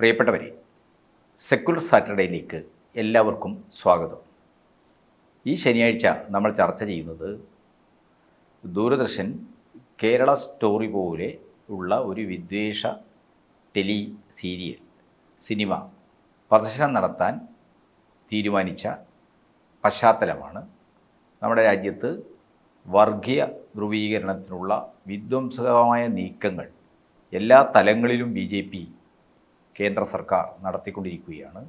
പ്രിയപ്പെട്ടവരെ സെക്കുലർ സാറ്റർഡേയിലേക്ക് എല്ലാവർക്കും സ്വാഗതം. ഈ ശനിയാഴ്ച നമ്മൾ ചർച്ച ചെയ്യുന്നത് ദൂരദർശൻ കേരള സ്റ്റോറി പോലെ ഉള്ള ഒരു വിദ്വേഷ ടെലി സീരിയൽ സിനിമ പ്രദർശനം നടത്താൻ തീരുമാനിച്ച പശ്ചാത്തലമാണ്. നമ്മുടെ രാജ്യത്ത് വർഗീയ ധ്രുവീകരണത്തിനുള്ള വിധ്വംസകമായ നീക്കങ്ങൾ എല്ലാ തലങ്ങളിലും ബി ജെ പി കേന്ദ്ര സർക്കാർ നടത്തിക്കൊണ്ടിരിക്കുകയാണ്.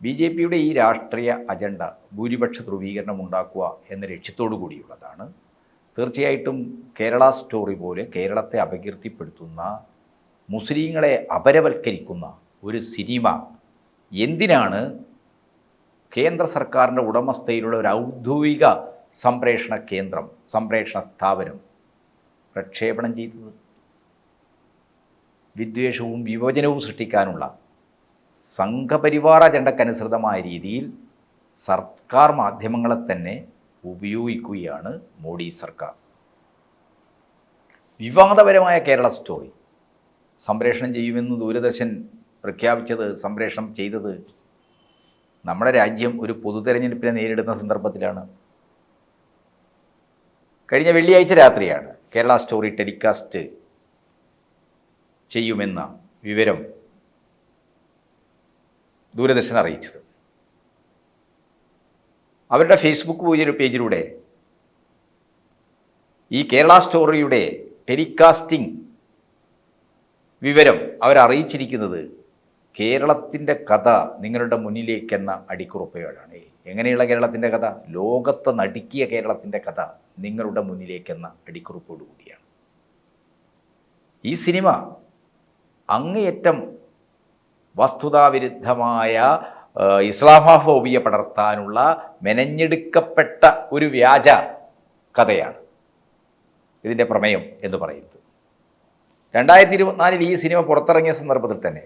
ബി ജെ പിയുടെ ഈ രാഷ്ട്രീയ അജണ്ട ഭൂരിപക്ഷ ധ്രുവീകരണം ഉണ്ടാക്കുക എന്ന ലക്ഷ്യത്തോടു കൂടിയുള്ളതാണ് തീർച്ചയായിട്ടും കേരള സ്റ്റോറി പോലെ കേരളത്തെ അപകീർത്തിപ്പെടുത്തുന്ന മുസ്ലിങ്ങളെ അപരവൽക്കരിക്കുന്ന ഒരു സിനിമ എന്തിനാണ് കേന്ദ്ര സർക്കാരിന്റെ ഉടമസ്ഥയിലുള്ള ഒരു ഔദ്യോഗിക സംപ്രേഷണ കേന്ദ്രം സംപ്രേഷണ സ്ഥാപനം പ്രക്ഷേപണം ചെയ്തത്? വിദ്വേഷവും വിഭജനവും സൃഷ്ടിക്കാനുള്ള സംഘപരിവാർ അജണ്ടക്കനുസൃതമായ രീതിയിൽ സർക്കാർ മാധ്യമങ്ങളെ തന്നെ ഉപയോഗിക്കുകയാണ് മോഡി സർക്കാർ. വിവാദപരമായ കേരള സ്റ്റോറി സംപ്രേഷണം ചെയ്യുമെന്ന് ദൂരദർശൻ പ്രഖ്യാപിച്ചത് സംപ്രേഷണം ചെയ്തത് നമ്മുടെ രാജ്യം ഒരു പൊതു തെരഞ്ഞെടുപ്പിനെ നേരിടുന്ന സന്ദർഭത്തിലാണ്. കഴിഞ്ഞ വെള്ളിയാഴ്ച രാത്രിയാണ് കേരള സ്റ്റോറി ടെലികാസ്റ്റ് ചെയ്യുമെന്ന വിവരം ദൂരദർശൻ അറിയിച്ചത്. അവരുടെ ഫേസ്ബുക്ക് പേജ് പേജിലൂടെ ഈ കേരള സ്റ്റോറിയുടെ ടെലികാസ്റ്റിംഗ് വിവരം അവരറിയിച്ചിരിക്കുന്നത് കേരളത്തിന്റെ കഥ നിങ്ങളുടെ മുന്നിലേക്കെന്ന അടിക്കുറപ്പയോടാണ്. എങ്ങനെയുള്ള കേരളത്തിന്റെ കഥ? ലോകത്ത് നടുക്കിയ കേരളത്തിന്റെ കഥ നിങ്ങളുടെ മുന്നിലേക്കെന്ന അടിക്കുറിപ്പോടുകൂടിയാണ്. ഈ സിനിമ അങ്ങേയറ്റം വസ്തുതാവിരുദ്ധമായ ഇസ്ലാമാഫോബിയ പടർത്താനുള്ള മെനഞ്ഞെടുക്കപ്പെട്ട ഒരു വ്യാജ കഥയാണ് ഇതിന്റെ പ്രമേയം എന്ന് പറയുന്നത്. രണ്ടായിരത്തി ഇരുപത്തിനാലിൽ ഈ സിനിമ പുറത്തിറങ്ങിയ സന്ദർഭത്തിൽ തന്നെ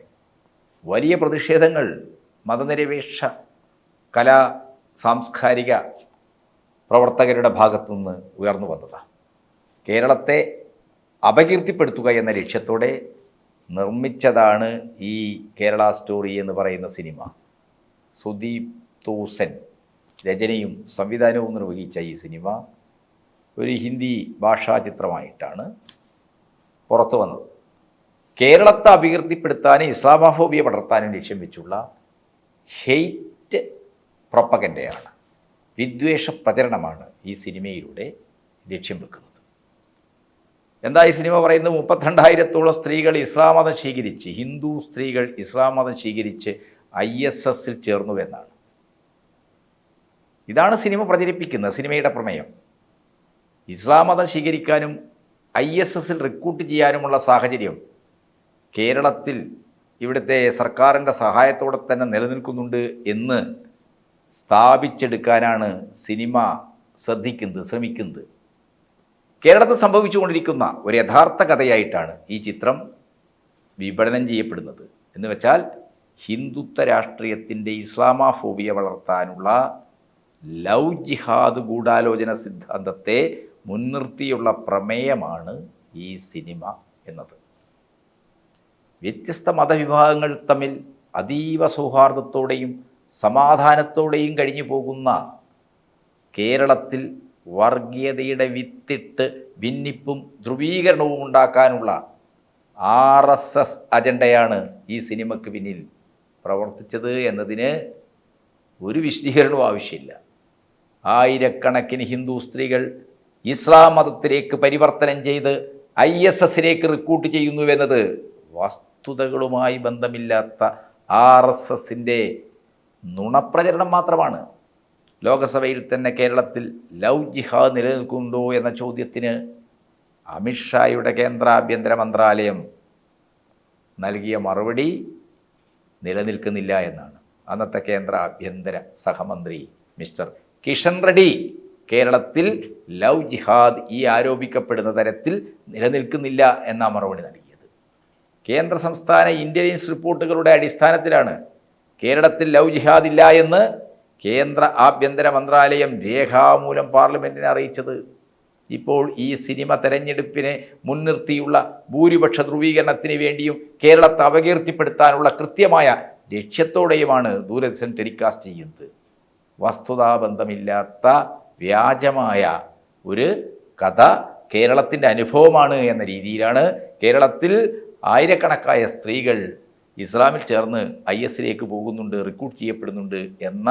വലിയ പ്രതിഷേധങ്ങൾ മതനിരപേക്ഷ കലാ സാംസ്കാരിക പ്രവർത്തകരുടെ ഭാഗത്തുനിന്ന് ഉയർന്നു വന്നതാണ് കേരളത്തെ അപകീർത്തിപ്പെടുത്തുക എന്ന ലക്ഷ്യത്തോടെ നിർമ്മിച്ചതാണ് ഈ കേരള സ്റ്റോറി എന്ന് പറയുന്ന സിനിമ. സുദീപ് തോസൻ രചനയും സംവിധാനവും നിർവഹിച്ച ഈ സിനിമ ഒരു ഹിന്ദി ഭാഷാ ചിത്രമായിട്ടാണ് പുറത്തു വന്നത്. കേരളത്തെ അഭികീർത്തിപ്പെടുത്താനും ഇസ്ലാമോഫോബിയ പടർത്താനും ലക്ഷ്യം വെച്ചുള്ള ഹെയ്റ്റ് പ്രൊപ്പഗൻഡയാണ്. വിദ്വേഷ പ്രചരണമാണ് ഈ സിനിമയിലൂടെ ലക്ഷ്യം വെക്കുന്നത്. എന്താ ഈ സിനിമ പറയുന്നത്? മുപ്പത്തിരണ്ടായിരത്തോളം സ്ത്രീകൾ ഇസ്ലാം മതം സ്വീകരിച്ച് ഹിന്ദു സ്ത്രീകൾ ഇസ്ലാം മതം സ്വീകരിച്ച് ഐ എസ് എസിൽ ചേർന്നു എന്നാണ്. ഇതാണ് സിനിമ പ്രചരിപ്പിക്കുന്നത് സിനിമയുടെ പ്രമേയം. ഇസ്ലാം മതം സ്വീകരിക്കാനും ഐ എസ് എസിൽ റിക്രൂട്ട് ചെയ്യാനുമുള്ള സാഹചര്യം കേരളത്തിൽ ഇവിടുത്തെ സർക്കാരിന്റെ സഹായത്തോടെ തന്നെ നിലനിൽക്കുന്നുണ്ട് എന്ന് സ്ഥാപിച്ചെടുക്കാനാണ് സിനിമ ശ്രദ്ധിക്കുന്നത് ശ്രമിക്കുന്നത്. കേരളത്തിൽ സംഭവിച്ചുകൊണ്ടിരിക്കുന്ന ഒരു യഥാർത്ഥ കഥയായിട്ടാണ് ഈ ചിത്രം വിപണനം ചെയ്യപ്പെടുന്നത്. എന്ന് വെച്ചാൽ ഹിന്ദുത്വ രാഷ്ട്രീയത്തിന്റെ ഇസ്ലാമാഫോബിയ വളർത്താനുള്ള ലവ് ജിഹാദ് ഗൂഢാലോചന സിദ്ധാന്തത്തെ മുൻനിർത്തിയുള്ള പ്രമേയമാണ് ഈ സിനിമ എന്നത്. വ്യത്യസ്ത മതവിഭാഗങ്ങൾ തമ്മിൽ അതീവ സൗഹാർദ്ദത്തോടെയും സമാധാനത്തോടെയും കഴിഞ്ഞു പോകുന്ന കേരളത്തിൽ വർഗീയതയുടെ വിത്തിട്ട് ഭിന്നിപ്പും ധ്രുവീകരണവും ഉണ്ടാക്കാനുള്ള ആർ എസ് എസ് അജണ്ടയാണ് ഈ സിനിമയ്ക്ക് പിന്നിൽ പ്രവർത്തിച്ചത് എന്നതിന് ഒരു വിശദീകരണവും ആവശ്യമില്ല. ആയിരക്കണക്കിന് ഹിന്ദു സ്ത്രീകൾ ഇസ്ലാം മതത്തിലേക്ക് പരിവർത്തനം ചെയ്ത് ഐ എസ് എസിലേക്ക് റിക്രൂട്ട് ചെയ്യുന്നുവെന്നത് വസ്തുതകളുമായി ബന്ധമില്ലാത്ത ആർ എസ് എസിന്റെ നുണപ്രചരണം മാത്രമാണ്. ലോകസഭയിൽ തന്നെ കേരളത്തിൽ ലവ് ജിഹാദ് നിലനിൽക്കുന്നുണ്ടോ എന്ന ചോദ്യത്തിന് അമിത്ഷായുടെ കേന്ദ്ര ആഭ്യന്തര മന്ത്രാലയം നൽകിയ മറുപടി നിലനിൽക്കുന്നില്ല എന്നാണ്. അന്നത്തെ കേന്ദ്ര ആഭ്യന്തര സഹമന്ത്രി മിസ്റ്റർ കിഷൻ റെഡ്ഡി കേരളത്തിൽ ലവ് ജിഹാദ് ഈ ആരോപിക്കപ്പെടുന്ന തരത്തിൽ നിലനിൽക്കുന്നില്ല എന്ന മറുപടി നൽകിയത്. കേന്ദ്ര സംസ്ഥാന ഇന്റലിജൻസ് റിപ്പോർട്ടുകളുടെ അടിസ്ഥാനത്തിലാണ് കേരളത്തിൽ ലവ് ജിഹാദ് ഇല്ല എന്ന് കേന്ദ്ര ആഭ്യന്തര മന്ത്രാലയം രേഖാമൂലം പാർലമെന്റിനെ അറിയിച്ചത്. ഇപ്പോൾ ഈ സിനിമ തെരഞ്ഞെടുപ്പിനെ മുൻനിർത്തിയുള്ള ഭൂരിപക്ഷ ധ്രുവീകരണത്തിന് വേണ്ടിയും കേരളത്തെ അപകീർത്തിപ്പെടുത്താനുള്ള കൃത്യമായ ലക്ഷ്യത്തോടെയുമാണ് ദൂരദർശൻ ടെലികാസ്റ്റ് ചെയ്യുന്നത്. വസ്തുതാബന്ധമില്ലാത്ത വ്യാജമായ ഒരു കഥ കേരളത്തിന്റെ അനുഭവമാണ് എന്ന രീതിയിലാണ് കേരളത്തിൽ ആയിരക്കണക്കായ സ്ത്രീകൾ ഇസ്ലാമിൽ ചേർന്ന് ഐ എസിലേക്ക് പോകുന്നുണ്ട് റിക്രൂട്ട് ചെയ്യപ്പെടുന്നുണ്ട് എന്ന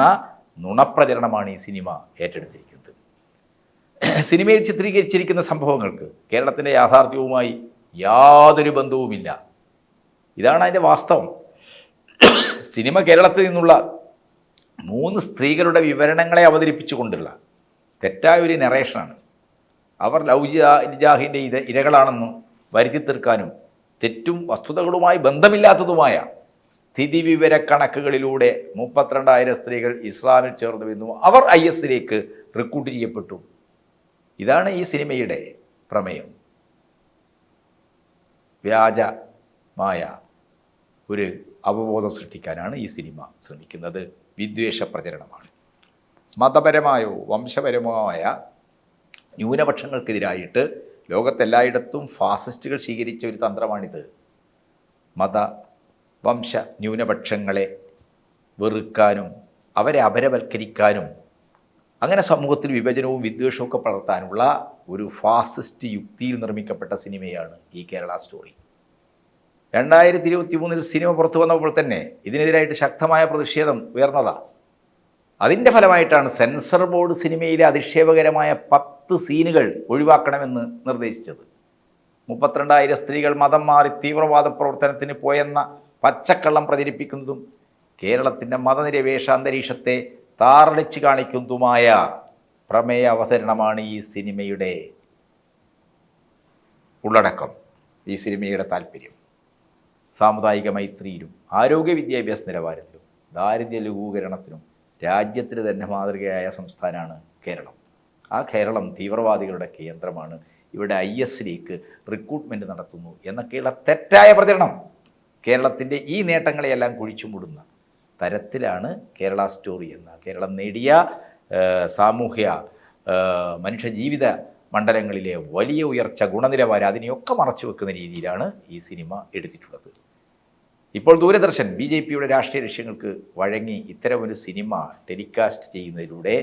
നുണപ്രചരണമാണ് ഈ സിനിമ ഏറ്റെടുത്തിരിക്കുന്നത്. സിനിമയിൽ ചിത്രീകരിച്ചിരിക്കുന്ന സംഭവങ്ങൾക്ക് കേരളത്തിന്റെ യാഥാർത്ഥ്യവുമായി യാതൊരു ബന്ധവുമില്ല. ഇതാണ് അതിന്റെ വാസ്തവം. സിനിമ കേരളത്തിൽ നിന്നുള്ള മൂന്ന് സ്ത്രീകളുടെ വിവരണങ്ങളെ അവതരിപ്പിച്ചുകൊണ്ടുള്ള തെറ്റായ ഒരു നറേഷനാണ് അവർ ലൗജാഹിന്റെ ഇര ഇരകളാണെന്ന് വരുത്തി തീർക്കാനും തെറ്റും വസ്തുതകളുമായി ബന്ധമില്ലാത്തതുമായ സ്ഥിതിവിവര കണക്കുകളിലൂടെ മുപ്പത്തിരണ്ടായിരം സ്ത്രീകൾ ഇസ്ലാമിൽ ചേർന്നുവെന്നും അവർ ഐ എസിലേക്ക് റിക്രൂട്ട് ചെയ്യപ്പെട്ടു. ഇതാണ് ഈ സിനിമയുടെ പ്രമേയം. വ്യാജമായ ഒരു അവബോധം സൃഷ്ടിക്കാനാണ് ഈ സിനിമ ശ്രമിക്കുന്നത്. വിദ്വേഷ പ്രചരണമാണ്. മതപരമായോ വംശപരമായ ന്യൂനപക്ഷങ്ങൾക്കെതിരായിട്ട് ലോകത്തെല്ലായിടത്തും ഫാസിസ്റ്റുകൾ സ്വീകരിച്ച ഒരു തന്ത്രമാണിത്. മത വംശ ന്യൂനപക്ഷങ്ങളെ വെറുക്കാനും അവരെ അപരവൽക്കരിക്കാനും അങ്ങനെ സമൂഹത്തിൽ വിഭജനവും വിദ്വേഷവും ഒക്കെ പടർത്താനുള്ള ഒരു ഫാസിസ്റ്റ് യുക്തിയിൽ നിർമ്മിക്കപ്പെട്ട സിനിമയാണ് ഈ കേരള സ്റ്റോറി. രണ്ടായിരത്തി ഇരുപത്തി മൂന്നിൽ സിനിമ പുറത്തു വന്നപ്പോൾ തന്നെ ഇതിനെതിരായിട്ട് ശക്തമായ പ്രതിഷേധം ഉയർന്നതാണ് അതിന്റെ ഫലമായിട്ടാണ് സെൻസർ ബോർഡ് സിനിമയിലെ അധിക്ഷേപകരമായ പത്ത് സീനുകൾ ഒഴിവാക്കണമെന്ന് നിർദ്ദേശിച്ചത്. മുപ്പത്തിരണ്ടായിരം സ്ത്രീകൾ മതം മാറി തീവ്രവാദ പ്രവർത്തനത്തിന് പോയെന്ന പച്ചക്കള്ളം പ്രചരിപ്പിക്കുന്നതും കേരളത്തിന്റെ മതനിരപേക്ഷ അന്തരീക്ഷത്തെ താറടിച്ച് കാണിക്കുന്നതുമായ പ്രമേയ അവതരണമാണ് ഈ സിനിമയുടെ ഉള്ളടക്കം ഈ സിനിമയുടെ താല്പര്യം. സാമുദായിക മൈത്രിയിലും ആരോഗ്യ വിദ്യാഭ്യാസ നിലവാരത്തിലും ദാരിദ്ര്യ ലഘൂകരണത്തിനും രാജ്യത്തിന് തന്നെ മാതൃകയായ സംസ്ഥാനമാണ് കേരളം. ആ കേരളം തീവ്രവാദികളുടെ കേന്ദ്രമാണ്. ഇവിടെ ഐ എസിലേക്ക് റിക്രൂട്ട്മെന്റ് നടത്തുന്നു എന്നൊക്കെയുള്ള തെറ്റായ പ്രചരണം. കേരളത്തിന്റെ ഈ നേട്ടങ്ങളെയെല്ലാം കുഴിച്ചു മൂടുന്ന തരത്തിലാണ് കേരള സ്റ്റോറി എന്ന കേരളം നേടിയ സാമൂഹ്യ മനുഷ്യജീവിത മണ്ഡലങ്ങളിലെ വലിയ ഉയർച്ച ഗുണനിലവാരം അതിനെയൊക്കെ മറച്ചു വെക്കുന്ന രീതിയിലാണ് ഈ സിനിമ എടുത്തിട്ടുള്ളത്. ഇപ്പോൾ ദൂരദർശൻ ബി ജെ പിയുടെ രാഷ്ട്രീയ ലക്ഷ്യങ്ങൾക്ക് വഴങ്ങി ഇത്തരമൊരു സിനിമ ടെലികാസ്റ്റ് ചെയ്യുന്നതിലൂടെ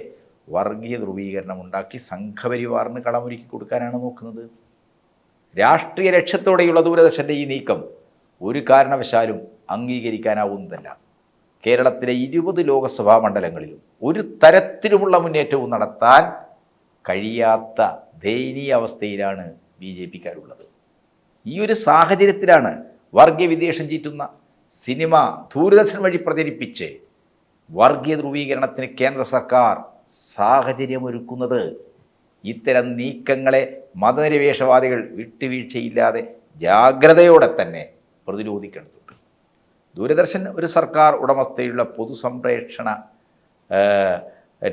വർഗീയ ധ്രുവീകരണം ഉണ്ടാക്കി സംഘപരിവാറിന് കളമൊരുക്കി കൊടുക്കാനാണ് നോക്കുന്നത്. രാഷ്ട്രീയ ലക്ഷ്യത്തോടെയുള്ള ദൂരദർശന്റെ ഈ നീക്കം ഒരു കാരണവശാലും അംഗീകരിക്കാനാവുന്നതല്ല. കേരളത്തിലെ ഇരുപത് ലോകസഭാ മണ്ഡലങ്ങളിലും ഒരു തരത്തിലുമുള്ള മുന്നേറ്റവും നടത്താൻ കഴിയാത്ത ദയനീയ അവസ്ഥയിലാണ് ബി ജെ പിക്കാരുള്ളത്. ഈ ഒരു സാഹചര്യത്തിലാണ് വർഗീയ വിദ്വേഷം ചീറ്റുന്ന സിനിമ ദൂരദർശൻ വഴി പ്രചരിപ്പിച്ച് വർഗീയ ധ്രുവീകരണത്തിന് കേന്ദ്ര സർക്കാർ സാഹചര്യമൊരുക്കുന്നത്. ഇത്തരം നീക്കങ്ങളെ മതനിരപേക്ഷവാദികൾ വിട്ടുവീഴ്ചയില്ലാതെ ജാഗ്രതയോടെ തന്നെ പ്രതിരോധിക്കേണ്ടതുണ്ട് ദൂരദർശൻ ഒരു സർക്കാർ ഉടമസ്ഥയുള്ള പൊതുസംപ്രേഷണ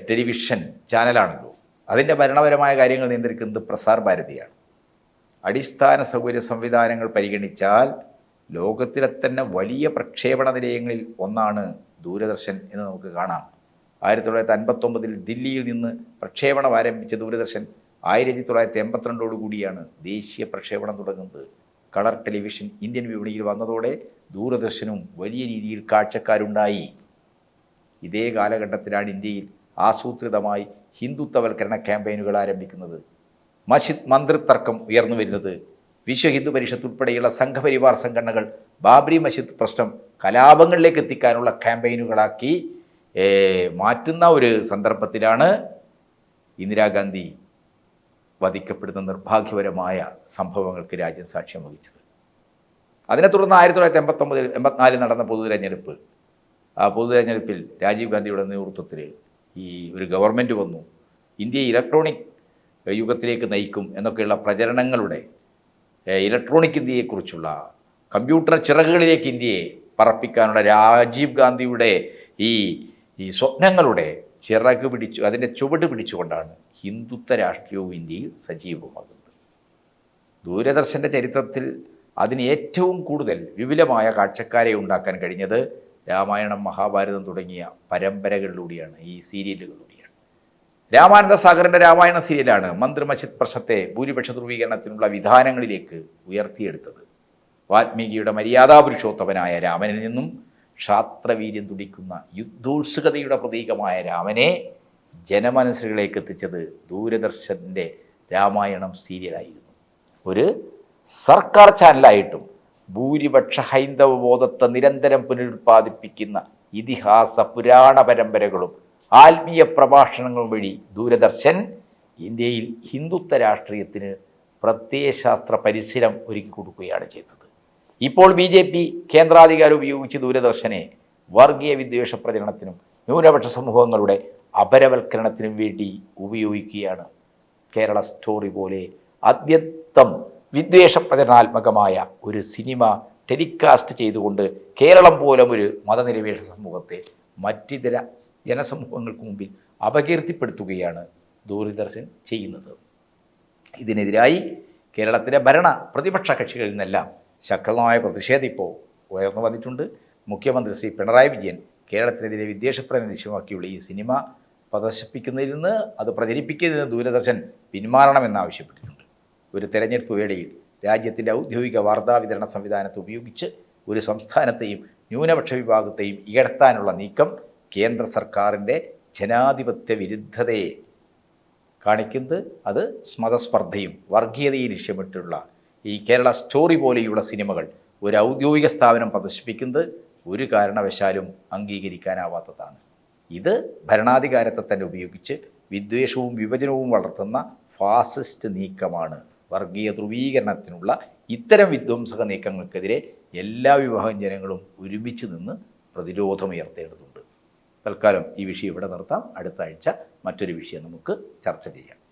ടെലിവിഷൻ ചാനലാണല്ലോ. അതിന്റെ ഭരണപരമായ കാര്യങ്ങൾ നിയന്ത്രിക്കുന്നത് പ്രസാർ ഭാരതിയാണ്. അടിസ്ഥാന സൗകര്യ സംവിധാനങ്ങൾ പരിഗണിച്ചാൽ ലോകത്തിലെ തന്നെ വലിയ പ്രക്ഷേപണ നിലയങ്ങളിൽ ഒന്നാണ് ദൂരദർശൻ എന്ന് നമുക്ക് കാണാം. ആയിരത്തി തൊള്ളായിരത്തി അൻപത്തൊമ്പതിൽ ദില്ലിയിൽ നിന്ന് പ്രക്ഷേപണം ആരംഭിച്ച ദൂരദർശൻ ആയിരത്തി തൊള്ളായിരത്തി എൺപത്തിരണ്ടോടു കൂടിയാണ് ദേശീയ പ്രക്ഷേപണം തുടങ്ങുന്നത്. കളർ ടെലിവിഷൻ ഇന്ത്യൻ വിപണിയിൽ വന്നതോടെ ദൂരദർശനും വലിയ രീതിയിൽ കാഴ്ചക്കാരുണ്ടായി. ഇതേ കാലഘട്ടത്തിലാണ് ഇന്ത്യയിൽ ആസൂത്രിതമായി ഹിന്ദുത്വവൽക്കരണ ക്യാമ്പയിനുകൾ ആരംഭിക്കുന്നത്. മസ്ജിദ് മന്ത്രിത്തർക്കം ഉയർന്നു വരുന്നത്. വിശ്വ ഹിന്ദു പരിഷത്ത് ഉൾപ്പെടെയുള്ള സംഘപരിവാർ സംഘടനകൾ ബാബരി മസ്ജിദ് പ്രശ്നം കലാപങ്ങളിലേക്ക് എത്തിക്കാനുള്ള ക്യാമ്പയിനുകളാക്കി മാറ്റുന്ന ഒരു സന്ദർഭത്തിലാണ് ഇന്ദിരാഗാന്ധി വധിക്കപ്പെടുന്ന നിർഭാഗ്യപരമായ സംഭവങ്ങൾക്ക് രാജ്യം സാക്ഷ്യം വഹിച്ചത്. അതിനെ തുടർന്ന് ആയിരത്തി തൊള്ളായിരത്തി എൺപത്തൊമ്പതിൽ എൺപത്തിനാലിൽ നടന്ന പൊതു തെരഞ്ഞെടുപ്പ് ആ പൊതു തെരഞ്ഞെടുപ്പിൽ രാജീവ് ഗാന്ധിയുടെ നേതൃത്വത്തിൽ ഈ ഒരു ഗവൺമെന്റ് വന്നു. ഇന്ത്യ ഇലക്ട്രോണിക് യുഗത്തിലേക്ക് നയിക്കും എന്നൊക്കെയുള്ള പ്രചരണങ്ങളുടെ ഇലക്ട്രോണിക് ഇന്ത്യയെക്കുറിച്ചുള്ള കമ്പ്യൂട്ടർ ചിറകുകളിലേക്ക് ഇന്ത്യയെ പറപ്പിക്കാനുള്ള രാജീവ് ഗാന്ധിയുടെ ഈ ഈ സ്വപ്നങ്ങളുടെ ചിറക് പിടിച്ചു അതിന്റെ ചുവട് പിടിച്ചുകൊണ്ടാണ് ഹിന്ദുത്വ രാഷ്ട്രീയവും ഇന്ത്യയിൽ സജീവമാകുന്നത്. ദൂരദർശന്റെ ചരിത്രത്തിൽ അതിന് ഏറ്റവും കൂടുതൽ വിപുലമായ കാഴ്ചക്കാരെ ഉണ്ടാക്കാൻ കഴിഞ്ഞത് രാമായണം മഹാഭാരതം തുടങ്ങിയ പരമ്പരകളിലൂടെയാണ് ഈ സീരിയലുകളിലൂടെയാണ്. രാമാനന്ദ സാഗറിന്റെ രാമായണ സീരിയലാണ് മന്ത്രി മച്ചിത് പ്രശ്നത്തെ ഭൂരിപക്ഷ ധ്രുവീകരണത്തിനുള്ള വിധാനങ്ങളിലേക്ക് ഉയർത്തിയെടുത്തത്. വാൽമീകിയുടെ മര്യാദാ പുരുഷോത്തമനായ രാമനിൽ നിന്നും ക്ഷാത്രവീര്യം തുടിക്കുന്ന യുദ്ധോത്സുകതയുടെ പ്രതീകമായ രാമനെ ജനമനസ്സുകളിലേക്ക് എത്തിച്ചത് ദൂരദർശന്റെ രാമായണം സീരിയലായിരുന്നു ഒരു സർക്കാർ ചാനലായിട്ടും ഭൂരിപക്ഷ ഹൈന്ദവ ബോധത്തെ നിരന്തരം പുനരുത്പാദിപ്പിക്കുന്ന ഇതിഹാസ പുരാണ പരമ്പരകളും ആത്മീയ പ്രഭാഷണങ്ങളും വഴി ദൂരദർശൻ ഇന്ത്യയിൽ ഹിന്ദുത്വ രാഷ്ട്രീയത്തിന് പ്രത്യയശാസ്ത്ര പരിസരം ഒരുക്കി കൊടുക്കുകയാണ് ചെയ്തത്. ഇപ്പോൾ ബി ജെ പി കേന്ദ്രാധികാരം ഉപയോഗിച്ച് ദൂരദർശനെ വർഗീയ വിദ്വേഷ പ്രചരണത്തിനും ന്യൂനപക്ഷ സമൂഹങ്ങളുടെ അപരവൽക്കരണത്തിനും വേണ്ടി ഉപയോഗിക്കുകയാണ്. കേരള സ്റ്റോറി പോലെ അത്യന്തം വിദ്വേഷ പ്രചരണാത്മകമായ ഒരു സിനിമ ടെലികാസ്റ്റ് ചെയ്തുകൊണ്ട് കേരളം പോലും ഒരു മതനിരപേക്ഷ സമൂഹത്തെ മറ്റിതര ജനസമൂഹങ്ങൾക്ക് മുമ്പിൽ അപകീർത്തിപ്പെടുത്തുകയാണ് ദൂരദർശൻ ചെയ്യുന്നത്. ഇതിനെതിരായി കേരളത്തിലെ ഭരണ പ്രതിപക്ഷ കക്ഷികളിൽ നിന്നെല്ലാം ശക്തമായ പ്രതിഷേധം ഇപ്പോൾ ഉയർന്നു വന്നിട്ടുണ്ട്. മുഖ്യമന്ത്രി ശ്രീ പിണറായി വിജയൻ കേരളത്തിനെതിരെ വിദ്വേഷപ്രേരണ ലക്ഷ്യമാക്കിയുള്ള ഈ സിനിമ പ്രദർശിപ്പിക്കുന്നതിൽ നിന്ന് അത് പ്രചരിപ്പിക്കുന്നതിൽ നിന്ന് ദൂരദർശൻ പിന്മാറണമെന്നാവശ്യപ്പെട്ടിട്ടുണ്ട്. ഒരു തെരഞ്ഞെടുപ്പ് വേളയിൽ രാജ്യത്തിന്റെ ഔദ്യോഗിക വാർത്താ വിതരണ സംവിധാനത്തെ ഉപയോഗിച്ച് ഒരു സംസ്ഥാനത്തെയും ന്യൂനപക്ഷ വിഭാഗത്തെയും ഇകഴ്ത്താനുള്ള നീക്കം കേന്ദ്ര സർക്കാരിന്റെ ജനാധിപത്യ വിരുദ്ധതയെ കാണിക്കുന്നത് അത് മതസ്പർദ്ധയും വർഗീയതയും ലക്ഷ്യമിട്ടുള്ള ഈ കേരള സ്റ്റോറി പോലെയുള്ള സിനിമകൾ ഒരു ഔദ്യോഗിക സ്ഥാപനം പ്രദർശിപ്പിക്കുന്നത് ഒരു കാരണവശാലും അംഗീകരിക്കാനാവാത്തതാണ്. ഇത് ഭരണാധികാരത്തെ തന്നെ ഉപയോഗിച്ച് വിദ്വേഷവും വിഭജനവും വളർത്തുന്ന ഫാസിസ്റ്റ് നീക്കമാണ്. വർഗീയ ധ്രുവീകരണത്തിനുള്ള ഇത്തരം വിധ്വംസക നീക്കങ്ങൾക്കെതിരെ എല്ലാ വിഭാഗം ജനങ്ങളും ഒരുമിച്ച് നിന്ന് പ്രതിരോധമുയർത്തേണ്ടതുണ്ട്. തൽക്കാലം ഈ വിഷയം ഇവിടെ നിർത്താം. അടുത്ത ആഴ്ച മറ്റൊരു വിഷയം നമുക്ക് ചർച്ച ചെയ്യാം.